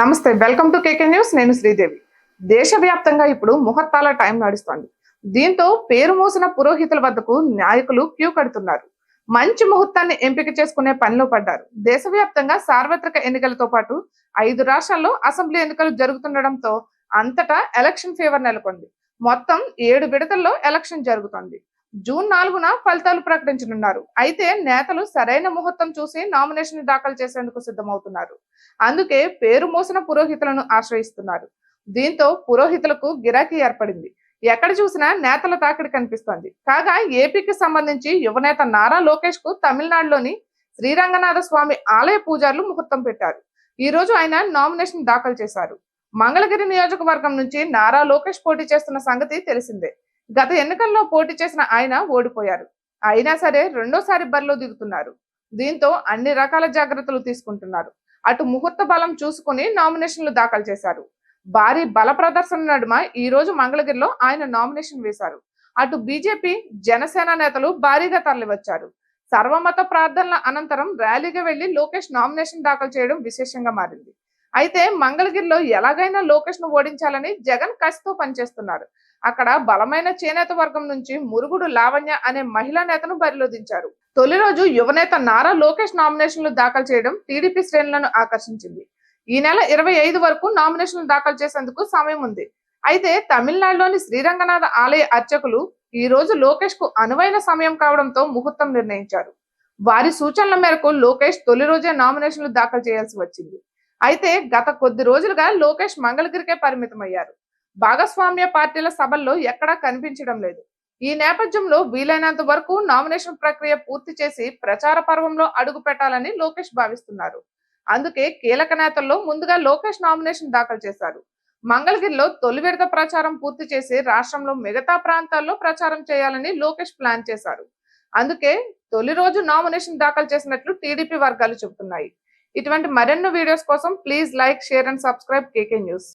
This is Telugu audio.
నమస్తే వెల్కమ్ టు కేకే న్యూస్. నేను శ్రీదేవి. దేశవ్యాప్తంగా ఇప్పుడు ముహూర్తాల టైం నడుస్తోంది. దీంతో పేరు మోసిన పురోహితుల వద్దకు నాయకులు క్యూ కడుతున్నారు. మంచి ముహూర్తాన్ని ఎంపిక చేసుకునే పనిలో పడ్డారు. దేశవ్యాప్తంగా సార్వత్రిక ఎన్నికలతో పాటు ఐదు రాష్ట్రాల్లో అసెంబ్లీ ఎన్నికలు జరుగుతుండడంతో అంతటా ఎలక్షన్ ఫీవర్ నెలకొంది. మొత్తం ఏడు విడతల్లో ఎలక్షన్ జరుగుతోంది. జూన్ నాలుగున ఫలితాలు ప్రకటించనున్నారు. అయితే నేతలు సరైన ముహూర్తం చూసి నామినేషన్ దాఖలు చేసేందుకు సిద్ధమవుతున్నారు. అందుకే పేరు మోసిన పురోహితులను ఆశ్రయిస్తున్నారు. దీంతో పురోహితులకు గిరాకీ ఏర్పడింది. ఎక్కడ చూసినా నేతల తాకిడి కనిపిస్తోంది. కాగా ఏపీకి సంబంధించి యువనేత నారా లోకేష్కు తమిళనాడులోని శ్రీరంగనాథ స్వామి ఆలయ పూజారులు ముహూర్తం పెట్టారు. ఈ రోజు ఆయన నామినేషన్ దాఖలు చేశారు. మంగళగిరి నియోజకవర్గం నుంచి నారా లోకేష్ పోటీ చేస్తున్న సంగతి తెలిసిందే. గత ఎన్నికల్లో పోటీ చేసిన ఆయన ఓడిపోయారు. అయినా సరే రెండోసారి బరిలో దిగుతున్నారు. దీంతో అన్ని రకాల జాగ్రత్తలు తీసుకుంటున్నారు. అటు ముహూర్త బలం చూసుకుని నామినేషన్లు దాఖలు చేశారు. భారీ బల ప్రదర్శన నడుమ ఈ రోజు మంగళగిరిలో ఆయన నామినేషన్ వేశారు. అటు బీజేపీ జనసేన నేతలు భారీగా తరలివచ్చారు. సర్వమత ప్రార్థనల అనంతరం ర్యాలీగా వెళ్ళి లోకేష్ నామినేషన్ దాఖలు చేయడం విశేషంగా మారింది. అయితే మంగళగిరిలో ఎలాగైనా లోకేష్ను ఓడించాలని జగన్ కసితో పనిచేస్తున్నారు. అక్కడ బలమైన చేనేత వర్గం నుంచి మురుగుడు లావణ్య అనే మహిళా నేతను బరిలో దించారు తొలి రోజు యువనేత నారా లోకేష్ నామినేషన్లు దాఖలు చేయడం టీడీపీ శ్రేణులను ఆకర్షించింది. ఈ నెల ఇరవై ఐదు వరకు నామినేషన్లు దాఖలు చేసేందుకు సమయం ఉంది. అయితే తమిళనాడులోని శ్రీరంగనాథ ఆలయ అర్చకులు ఈ రోజు లోకేష్కు అనువైన సమయం కావడంతో ముహూర్తం నిర్ణయించారు. వారి సూచనల మేరకు లోకేష్ తొలి రోజే నామినేషన్లు దాఖలు చేయాల్సి వచ్చింది. అయితే గత కొద్ది రోజులుగా లోకేష్ మంగళగిరికే పరిమితం అయ్యారు భాగస్వామ్య పార్టీల సభల్లో ఎక్కడా కనిపించడం లేదు. ఈ నేపథ్యంలో వీలైనంత వరకు నామినేషన్ ప్రక్రియ పూర్తి చేసి ప్రచార పర్వంలో అడుగు పెట్టాలని లోకేష్ భావిస్తున్నారు. అందుకే కీలక నేతల్లో ముందుగా లోకేష్ నామినేషన్ దాఖలు చేశారు. మంగళగిరిలో తొలి విడత ప్రచారం పూర్తి చేసి రాష్ట్రంలో మిగతా ప్రాంతాల్లో ప్రచారం చేయాలని లోకేష్ ప్లాన్ చేశారు. అందుకే తొలి రోజు నామినేషన్ దాఖలు చేసినట్లు టీడీపీ వర్గాలు చెబుతున్నాయి. ఇటువంటి మరెన్నో వీడియోస్ కోసం please like share and subscribe KK news